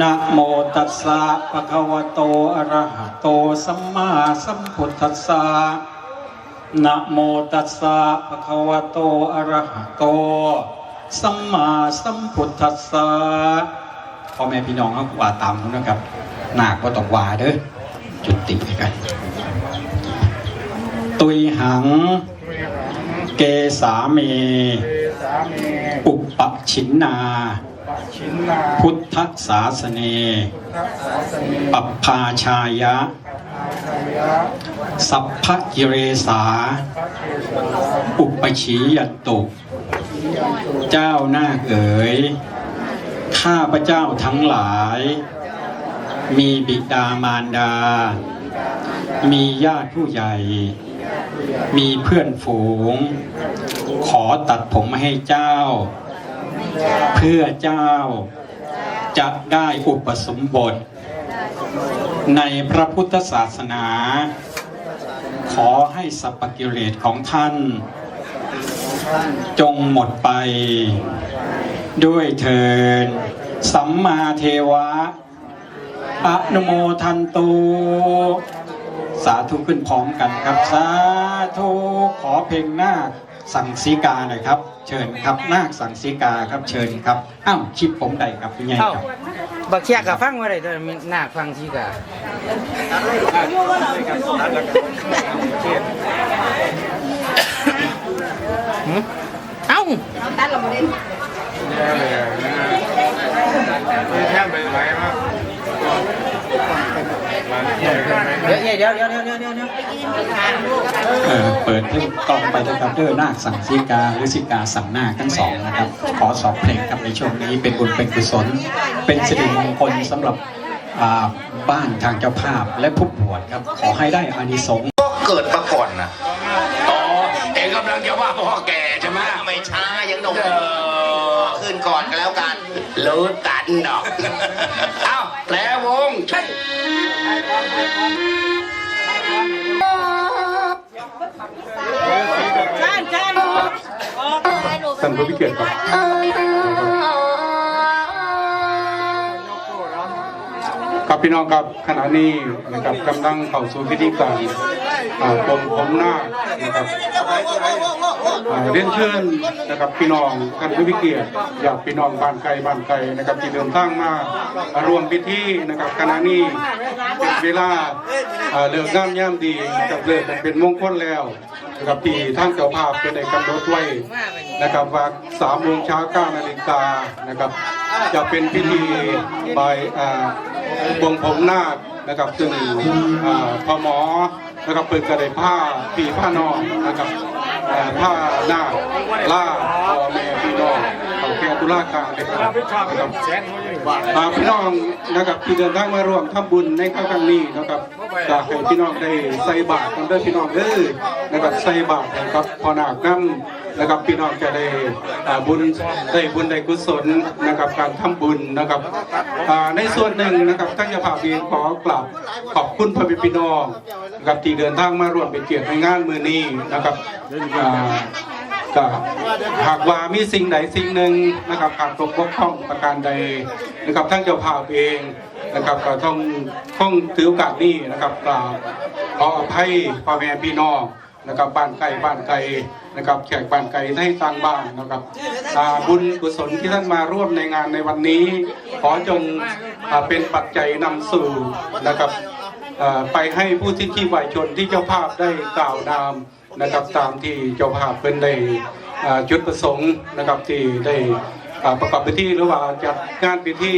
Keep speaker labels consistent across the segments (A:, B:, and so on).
A: นะโมตัสสะภะคะวะโตอะระหะโตสัมมาสัมพุทธัสสะนะโมตัสสะภะคะวะโตอะระหะโตสัมมาสัมพุทธัสสะพ่อแม่พี่น้องเขาว่าตามนะครับหนักว่าต้องว่าเด้อจุดติกัน ตุยหัง เกสามี
B: อุ
A: ปปชินนา พุทธศาสเน
B: ทักษาสนี
A: ปัปพาชายะ
B: อาชัยยะ
A: สัพพกิเรสา
B: พระเกศา
A: อุปชียตตุ
B: สียันตุ
A: เจ้าหน้าคเอ๋ย ข้าพระเจ้าทั้งหลาย มีบิดามารดา มีญาติผู้ใหญ่ มีเพื่อนฝูง ขอตัดผมให้เจ้า เพื่อเจ้าจะได้อุปสมบท ในพระพุทธศาสนา ขอให้สัพกิเลสของท่าน จงหมดไป ด้วยเทินสัมมาเทวะอนุโมทันตุสาธุขึ้นพร้อมกันครับ สาธุขอเพลงนาค สังสีกาหน่อยครับ เชิญครับนาคสังสีกาครับเชิญครับอ้าวชิดผมใดครับพี่ใหญ่
C: เอ้า
A: ครับ
C: บักเชียกับฟังว่าไรตัวมีหน้าฟังสีกะหืมเอ้า
B: แท่นไปไหมครับ
C: เดี๋ยวเดี๋ยวเดี๋ยวเดี๋ยวเดี๋ยวเดี๋ยวเดี๋ยว
A: เออเปิดเพลงกล้องไปนะครับเด้อนาคสั่งสีกาหรือสีกาสั่งนาคทั้งสองนะครับ ขอสอบเพลงครับในช่วงนี้เป็นบุญเป็นกุศล เป็นสิริมงคลสำหรับอ่าบ้านทางเจ้าภาพและผู้บวชครับ ขอให้ได้อานิสงส์
D: ก็เกิดมาก่อนนะอ๋อเองกำลังจะว่าพ่อแก่ใช่ไหม
E: ไม่ช้ายังหนุ่ม
D: เออ
E: คืนก่อนก็แล้วกัน
D: รู้กันดอกเอ้า แปลวงใช่
B: ท่านผู้พิเกียรติครับพี่น้องครับขณะนี้นะครับกำลังเข้าสู่พิธีการอ่าปลงผมหน้านะครับ เรียนเชิญนะครับพี่น้องท่านผู้พิเกียรติอยากพี่น้องบ้านไกลบ้านไกลนะครับที่เดินทางมาอ่ารวมพิธีนะครับขณะนี้เป็นเวลาเลิกงามย่ำดีนะครับเลิกเป็นมงคลแล้วนะครับที่ท่านเจ้าภาพเป็นในกำหนดไว้นะครับว่าสามโมงเช้าเก้านาฬิกานะครับ จะเป็นพิธีบายอ่าบวงผมนาคนะครับซึ่งอ่าพอหมอนะครับเปิดกระไดผ้าปีผ้านองนะครับ อ่าผ้าหน้าล่าพ่อแม่พี่น้องเขาแก่ตุลาการนะครับนะครับอ่าพี่น้องนะครับที่เดินทางมาร่วมทำบุญในครั้งนี้นะครับอยากให้พี่น้องได้ใส่บาตรกันด้วยพี่น้องเด้อนะครับใส่บาตรนะครับพอนาคนำ นะครับพี่น้องจะได้บุญได้บุญได้กุศลนะครับการทำบุญนะครับในส่วนหนึ่งนะครับท่านเจ้าภาพเองขอกราบขอบคุณพระบิดพี่น้องนะครับที่เดินทางมาร่วมเป็นเกียรติในงานมือนี้นะครับก็หากว่ามีสิ่งใดสิ่งหนึ่งนะครับขาดตกบกพร่องประการใดนะครับทั้งเจ้าภาพเองนะครับก็ต้องต้องถือโอกาสนี้นะครับกราบขออภัยพ่อแม่พี่น้อง นะครับบ้านไกลบ้านไกลนะครับแขกบ้านไกลให้สร้างบ้านนะครับอ่าบุญกุศลที่ท่านมาร่วมในงานในวันนี้ ขอจงอเป็นปัจจัยนำสู่นะครับไปให้ผู้ที่ที่ไหวชนที่เจ้าภาพได้กล่าวนามนะครับตามที่เจ้าภาพเป็นได้จุดประสงค์นะครับที่ได้ประกอบพิธีหรือว่าจัดงานพิธี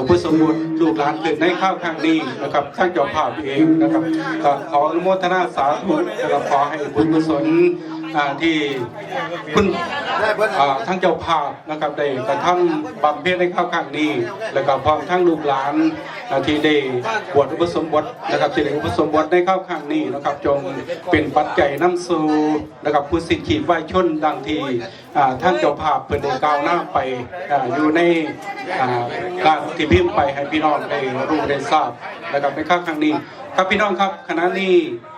B: อุปสมบทลูกหลานเกิดในข้าวข้างนี้นะครับท่านเจ้าภาพเองนะครับก็ขออนุโมทนาสาธุนะครับขอให้บุญกุศล อ่าที่คุณอ่าทั้งเจ้าภาพนะครับได้กระทำบำเพ็ญในข้าวครั้งนี้ แล้วก็พร้อมทั้งลูกหลานอ่าที่ได้บวชอุปสมบทนะครับที่ได้อุปสมบทในข้าวครั้งนี้นะครับจงเป็นปัจจัยน้ำสู่นะครับผู้สิทธิขีดไหวชนดังที่อ่าท่านเจ้าภาพเพิ่นได้กล่าวหน้าไปอ่าอยู่ในอ่าการที่พิมพ์ไปให้พี่น้องได้รู้ได้ทราบนะครับในข้าวครั้งนี้ ครับพี่น้องครับขณะนี้อ่า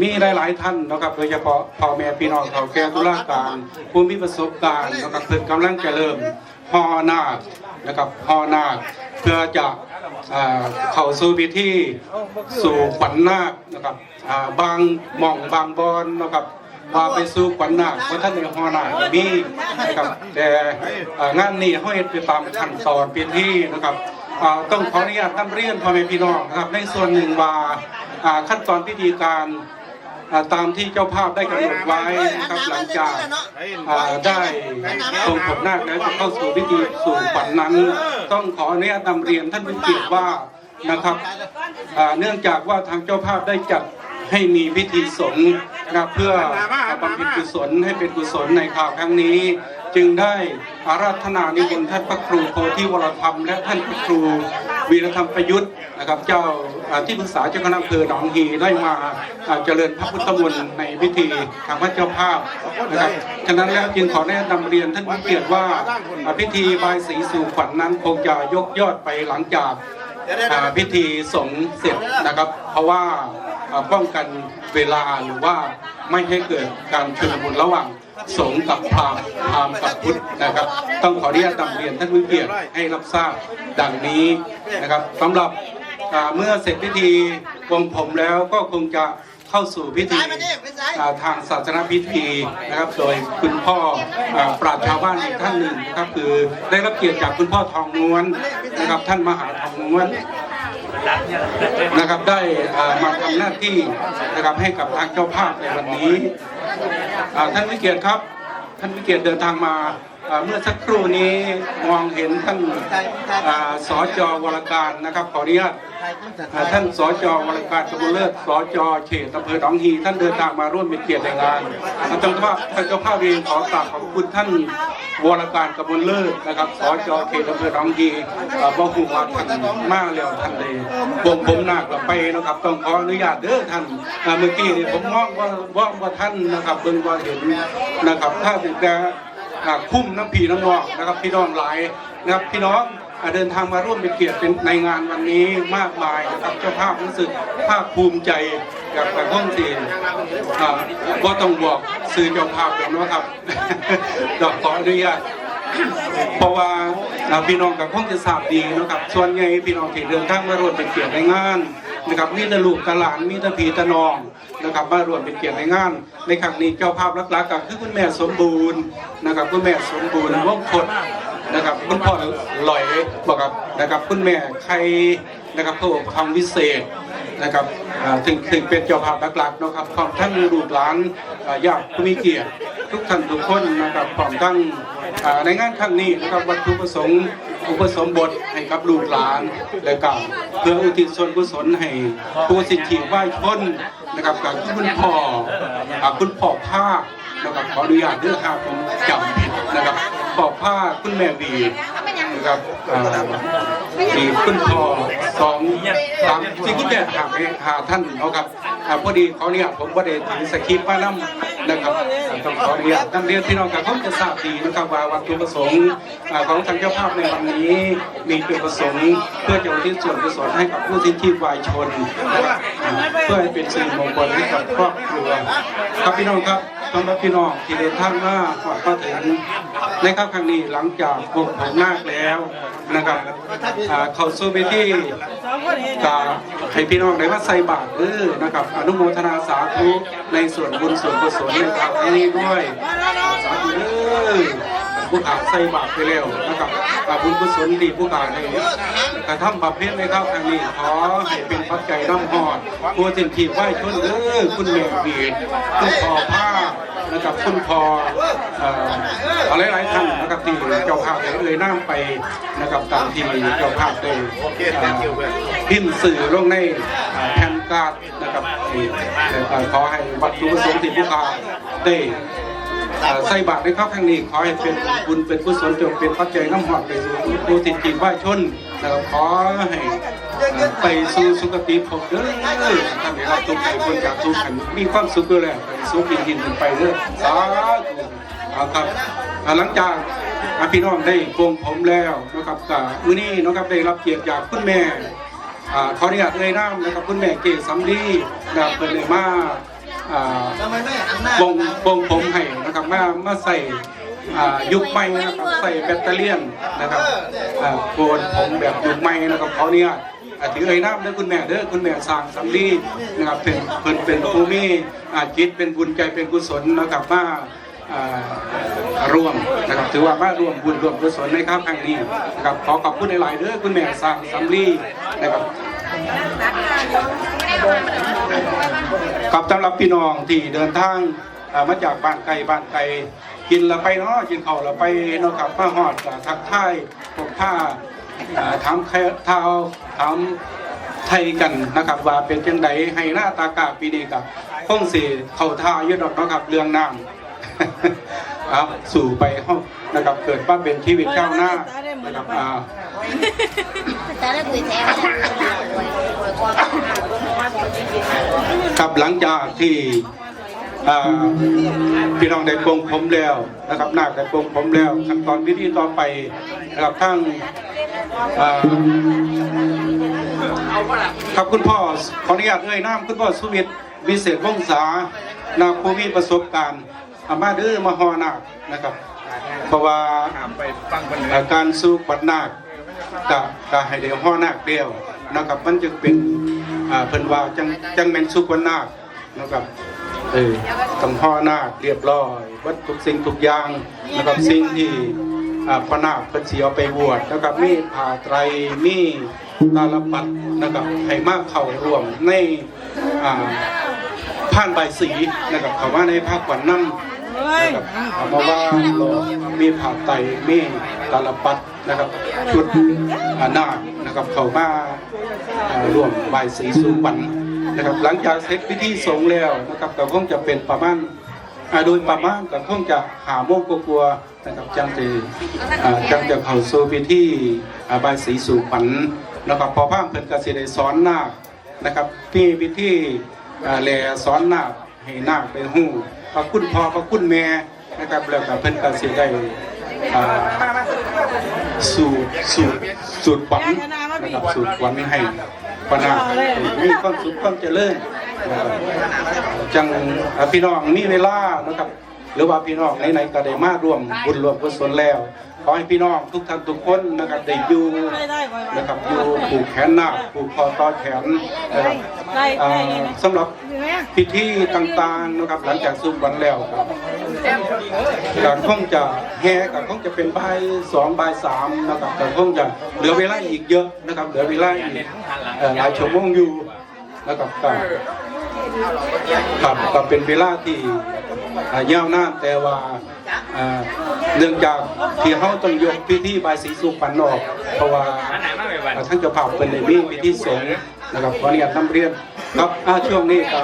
B: มีหลาย ๆ ท่านนะครับโดยเฉพาะพ่อแม่พี่น้องเขาแก่ตุลาการผู้มีประสบการณ์นะครับเพิ่นกำลังจะเริ่มห่อนาคนะครับห่อนาคเพื่อจะเข้าสู่พิธีสู่ขวัญนาคนะครับบางหม่องบางบอนนะครับว่าไปสู่ขวัญนาคเพราะท่านในฮอนาคมีนะครับแต่งานนี้เขาเฮ็ดไปตามขั้นตอนพิธีนะครับ ต้องขออนุญาตนำเรียนพ่อแม่พี่น้องนะครับในส่วนหนึ่งว่าขั้นตอนพิธีการตามที่เจ้าภาพได้กำหนดไว้นะครับหลังจากได้ทรงผมนาคแล้วจะเข้าสู่พิธีสู่ขวัญนั้น ต้องขออนุญาตนำเรียนท่านผู้เกียรติว่านะครับเนื่องจากว่าทางเจ้าภาพได้จัดให้มีพิธีสงฆ์นะเพื่อบำเพ็ญกุศลให้เป็นกุศลในข่าวครั้งนี้ จึงได้อาราธนานิมนต์ท่านพระครูโพธิวรธรรม และท่านพระครูวีรธรรมประยุทธ์นะครับ เจ้าที่ปรึกษาเจ้าคณะอำเภอหนองฮีได้มาเจริญพระพุทธมนต์ในพิธีทางพระเจ้าภาพนะครับฉะนั้นแล้วจึงขอแนะนำเรียนท่านผู้เกียรติว่าพิธีบายสีสู่ขวัญนั้นคงจะยกยอดไปหลังจากพิธีสงฆ์เสร็จนะครับ เพราะว่าอ่าป้องกันเวลาหรือว่าไม่ให้เกิดการชุลมุนระหว่าง สงฆ์กับพราหมณ์พราหมณ์กับพุทธนะครับ ต้องขออนุญาตนำเรียนท่านผู้เกียรติให้รับทราบดังนี้นะครับสำหรับอ่าเมื่อเสร็จพิธีวงผมแล้วก็คงจะเข้าสู่พิธีอ่าทางศาสนพิธีนะครับ โดยคุณพ่ออ่าปราชญ์ชาวบ้านอีกท่านหนึ่งนะครับคือได้รับเกียรติจากคุณพ่อทองม้วนนะครับ ท่านมหาทองม้วน นะครับได้อ่ามาทำหน้าที่นะครับให้กับทางเจ้าภาพในวันนี้อ่าท่านวิเกียรติครับ ท่านวิเกียรติเดินทางมาอ่าเมื่อสักครู่นี้มองเห็นท่านอ่าสจวรการนะครับขออนุญาตท่านสจวรการกมลเลิศสจเขตอำเภอหนองฮีท่านเดินทางมาร่วมเป็นเกียรติในงานท่านเจ้าภาพท่านเจ้าภาพเองขอกราบขอบคุณท่าน วรการกมลเลิศนะครับสจเขตอำเภอหนองฮีอ่าบ่ฮู้ว่าท่านมาแล้วท่านเลยบ่มผมหนาคละไปนะครับ ต้องขออนุญาตเด้อท่านเมื่อกี้นี่ผมมองว่าว่าว่าท่านนะครับเบิ่งว่าเห็นนะครับ ถ้าถึงจะอ่คุ้มน้ำพีน้ำนองนะครับ พี่น้องหลายนะครับพี่น้องเดินทางมาร่วมเป็นเกียรติเป็นในงานวันนี้มากมายนะครับเจ้าภาพรู้สึกภาคภูมิใจกับกระท่องเสียอ่าว่ต้องบอก สื่อเจ้าภาพแล้วนะครับดอกขออนุญาตเพราะว่าพี่น้องกับคงจะทราบดีนะครับ ส่วนใหญ่พี่น้องที่เดินทางมาร่วมเป็นเกียรติในงานนะครับมีต่ลูกตหลานมีต่พี่ตะนองนะครับมาร่วมเป็นเกียรติในงาน ในครั้งนี้เจ้าภาพหลักๆก็คือคุณแม่สมบูรณ์นะครับคุณแม่สมบูรณ์วงพดนะครับคุณพ่อลอยบอกครับนะครับคุณแม่ใครนะครับผู้ทำวิเศษ นะครับอ่าถึงถึงเป็นเจ้าภาพหลักๆนะครับพร้อมทั้งลูกหลานอ่าญาติผู้มีเกียรติทุกท่านทุกคนนะครับพร้อมทั้งในงานครั้งนี้นะครับวัตถุประสงค์อุปสมบทให้กับลูกหลานและกับเพื่ออุทิศส่วนกุศลให้ผู้สิทธิไหว้ชนนะครับกับคุณพ่อคุณพ่อภาคนะครับขออนุญาตเด้อครับผมจำผิดนะครับพ่อภาคคุณแม่วีนะครับอ่ามีคุณพ่อสอง สามที่คุณแม่หาให้หาท่านเนาะครับอ่าพอดีเขาเนี่ยผมก็ได้ถือสคริปต์มานํนะครับอ่าต้องขออนุญาตนำเรียนพี่น้องกับเขาจะทราบดีนะครับว่าวัตถุประสงค์อ่าของทางเจ้าภาพในวันนี้มีจุดประสงค์ เพื่อจะอุทิศส่วนกุศลให้กับผู้ที่ที่วายชนนะครับอ่าเพื่อให้เป็นสิริมงคลให้กับครอบครัวครับพี่น้องครับ สำหรับพี่น้องที่เดินทางมาก่อนมาถึงในครั้งครั้งนี้หลังจากปลงผมนาคแล้วนะครับอ่าเข้าสู่พิธีกาให้พี่น้องได้มาใส่บาตรเออนะครับ อนุโมทนาสาธุในส่วนบุญส่วนกุศลในครั้งนี้ด้วยสาธุเออ ผู้ขาใส่บาตรไปแล้วนะครับอาบุญกุศลดีผู้ขาในกระทำบาปเพชรในข้าวครั้งนี้ขอให้เป็นปัจจัยน้ำหอดผู้ที่ที่ไหว้ชนเด้อคุณแม่บีคุณพ่อผ้านะครับคุณพ่ออ่ออะไรหลายๆท่านนะครับที่เจ้าภาพได้เอ่ยน้ำไปนะครับตามที่เจ้าภาพได้เอ่อพิมพ์สื่อลงในแผ่นการ์ดนะครับที่ขอให้วัตถุประสงค์ที่ผู้ขาได้เอ่อ ใส่บาตรในข้าวครั้งนี้ขอให้เป็นบุญเป็นกุศลจงเป็นปัจจัยน้ำหอดไปสู่ผู้ติดจิตไหว้ชนนะครับขอให้ไปสู่สุคติภพเด้อท่านได้รับทุกข์ใจคนจากทุกข์ขันมีความสุขด้วยแหละไปสู่ปีดินขึ้นไปเด้อสาธุครับหลังจากอ่าพี่น้องได้โกงผมแล้วนะครับกับมือนี้นะครับได้รับเกียรติจากคุณแม่ขออนุญาตเอ่ยนามนะครับคุณแม่เกศสำลีนะครับเป็นเลยมา อ่าวงวงผมให้นะครับมามาใส่อ่ายุคใหม่นะครับใส่แบตเตอรี่ยนนะครับอ่าโกนผมแบบยุคใหม่นะครับเขาเนี่ยอ่าถือเอ่ยน้ำเด้อคุณแม่เด้อคุณแม่สร้างสำลีนะครับเป็นเพิ่นเป็นภูมิอาจิตเป็นบุญใจเป็นกุศลนะครับมาอ่าร่วมนะครับถือว่ามาร่วมบุญร่วมกุศลในครั้งครั้งนี้นะครับขอขอบคุณหลายๆเด้อคุณแม่สร้างสำลีนะครับ กับสำหรับพี่น้องที่เดินทางมาจากบ้านไกลบ้านไกลกินละไปเนาะกินข้าละไปเนาะครับมาฮอดทักทายพบผ้าเอ่อถามแค่เท้าถามไทยกันนะครับว่าเป็นจังไดให้หน้าตากาปีนี้กับคงสิเข้าท่ายอะดอกเนาะครับเรื่องน้ำครับสู่ไปห้องนะครับเกิดว่าเป็นชีวิตข้าวหน้านะครับอ่า ครับหลังจากที่พี่น้องได้ปลงผมแล้วนะครับนาคได้ปลงผมแล้ว ขั้นตอนพิธีต่อไปนะครับทั้งอ่าครับคุณพ่อขออนุญาตเอ่ยนามคุณพ่อสุวิทย์วิเศษวงศานาผู้มีประสบการณ์อามาเด้อมาฮอนาคนะครับ เพราะว่าอ่าการสู้บัดนาคก็ก็ให้เดียวฮอนาคเดียวนะครับมันจึงเป็น อ่าเพิ่นว่าจังจังแม่นสุกวันนาคนะครับเออต้องฮอนาคเรียบร้อยวัดทุกสิ่งทุกอย่างนะครับสิ่งที่อ่าพระนาคเพิ่นสิเอาไปบวชนะครับมีผ้าไตรมีตาลปัดนะครับให้มาเข้าร่วมในอ่าผ่านใบสีนะครับเข้ามาในภาคขวัญน้ำนะครับเอามาว่าเรามีผ่าไตมีตาลปัดนะครับชุดอานาคนะครับเขามา ร่วมใบายสีสูงปันนะครับ หลังจากเสร็จพิธีสงฆ์แล้วนะครับก็คงจะเป็นประมาณโดยประมาณก็คงจะหาโมงกลัวนะครับจังจะจังจะเข้าสู่พิธีใบายสีสูงปันนะครับพอพามเพิ่นก็สิได้สอนนาคนะครับที่พิธีอ่าแลสอนนาคให้นาคได้ฮู้พระคุณพ่อพระคุณแม่นะครับแล้วก็เพิ่นก็สิได้สูตรสูตรสูตรขวัญ นะครับสูตรขวัญให้ปนามีความสุขความเจริญนะครับจังอ่าพี่น้องมีเวลานะครับ หรือว่าพี่น้องไหนๆก็ได้มาร่วมบุญร่วมกุศลแล้ว ขอให้พี่น้องทุกท่านทุกคนนะครับได้อยู่นะครับอยู่ผูกแขนหน้าผูกคอต่อแขนนะครับอ่าสำหรับพิธีต่างๆนะครับหลังจากซุ่มวันแล้วครับการคงจะแห่กับคงจะเป็นใบายสองใบายสามนะครับแต่คงจะเหลือเวลาอีกเยอะนะครับ เหลือเวลาอีกเอ่อหลายชั่วโมงอยู่นะครับก็ครับก็เป็นเวลาที่อ่ายาวนานแต่ว่าอ่า เนื่องจากที่เขาต้องยกพิธีบายสีสุพรรณออก เพราะว่าท่านเจ้าภาพเป็นในมีพิธีสงฆ์นะครับขออนุญาตนำเรียนครับอ่าช่วงนี้ก็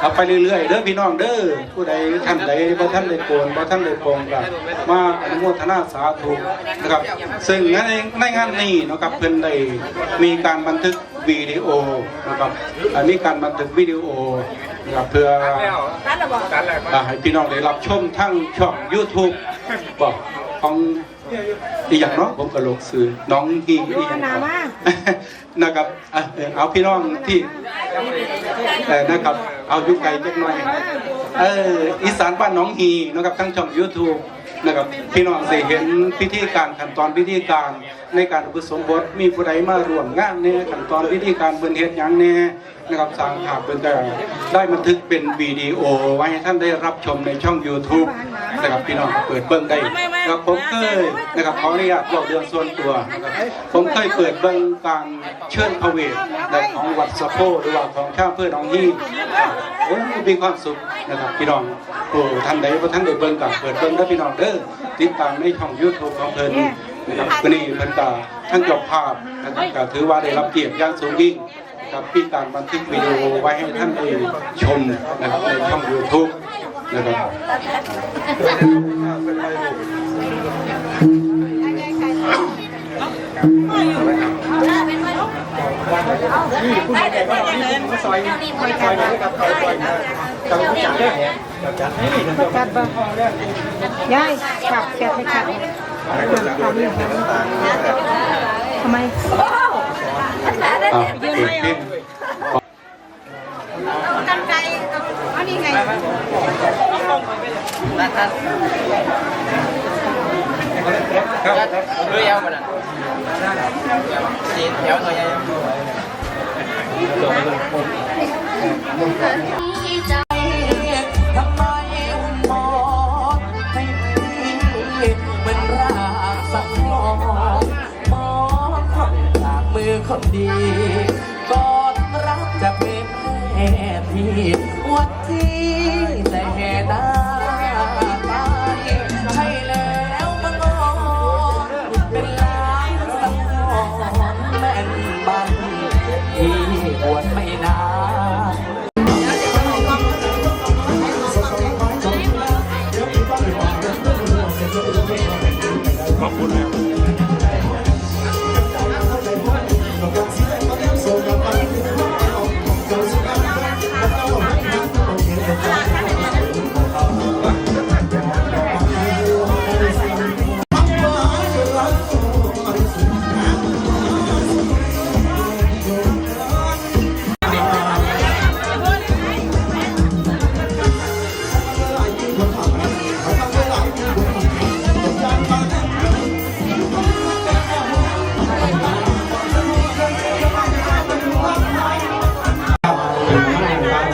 B: เอาไปเรื่อยๆเด้อพี่น้องเด้อผู้ใดท่านใดบ่ท่านได้โกนบ่ท่านได้โปรงก็มาอนุโมทนาสาธุนะครับ ซึ่งในในงานนี้นะครับเพิ่นได้มีการบันทึกวิดีโอนะครับมีการบันทึกวิดีโอ นะครับเพื่ออ่าให้พี่น้องได้รับชมทั้งช่อง YouTube บอกของอีอย่างเนาะผมก็ลงสื่อน้องฮีอีอย่างเนาะนะครับอะเออเอาพี่น้องที่เออนะครับเอายุคไกลจักหน่อยเอออีสานบ้านน้องฮีนะครับทั้งช่อง YouTube นะครับพี่น้องได้เห็นพิธีการขั้นตอนพิธีการในการอุปสมบทมีผู้ใดมาร่วมงานในขั้นตอนพิธีการเบิ่นเฮ็ดหยังแน่นะครับสร้างภาพเบิ่นก็ได้บันทึกเป็นวิดีโอไว้ให้ท่านได้รับชมในช่อง YouTube นะครับพี่น้องเปิดเบิ่งได้ครับผมเคยนะครับขออนุญาตเล่าเรื่องส่วนตัวครับผมเคยเปิดเบิ่งการเชิญพระเวทในของวัดสะโพหรือว่าของชาวเพื่อนน้องฮีโอ้ยมีความสุขนะครับพี่น้องโอ้ท่านใดบ่ท่านได้เบิ่งกับเปิดเบิ่งเด้พี่น้องเด้อติดตามในช่อง YouTube ของเพิ่น นะครับวันนี้เพิ่นก็ทั้งเจบภาพนะครับก็ถือว่าได้รับเกียรติอย่างสูงยิ่งนะครับที่การบันทึกวิดีโอไว้ให้ท่านได้ชมนะครับในช่อง YouTube นะครับ
F: ยายขับแกไม่ขับทำไม
B: อ่าเปิดเพลง
G: กันไกลอัน
F: นี่ไง
C: นัดนัดเฮ้ย เอาไปนะจีนแถวหน่อยยัง
H: ท คนดีกอดรักจะเป็นแม่ที่วัดที่แต่แห่ได้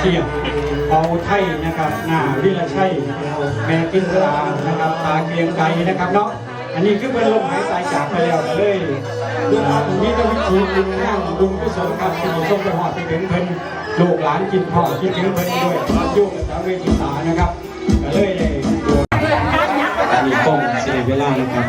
A: การเที่ยวเอาไทยนะครับหน้าวิรชัยแม่กินลานะครับตาเกรียงไกรนะครับเนาะอันนี้คือเป็นลมหายใจจากไปแล้วเลยอ่ามีแตวิธีบุญนั่งบุญกุศลครับที่มีส่งไปหอดไปถึงเพิ่นลูกหลานกินพ่อคิดถึงเพิ่นด้วยยุ่งกับเวทีตานะครับก็เลยได้อันนี้ต้องเสียเวลานะครับ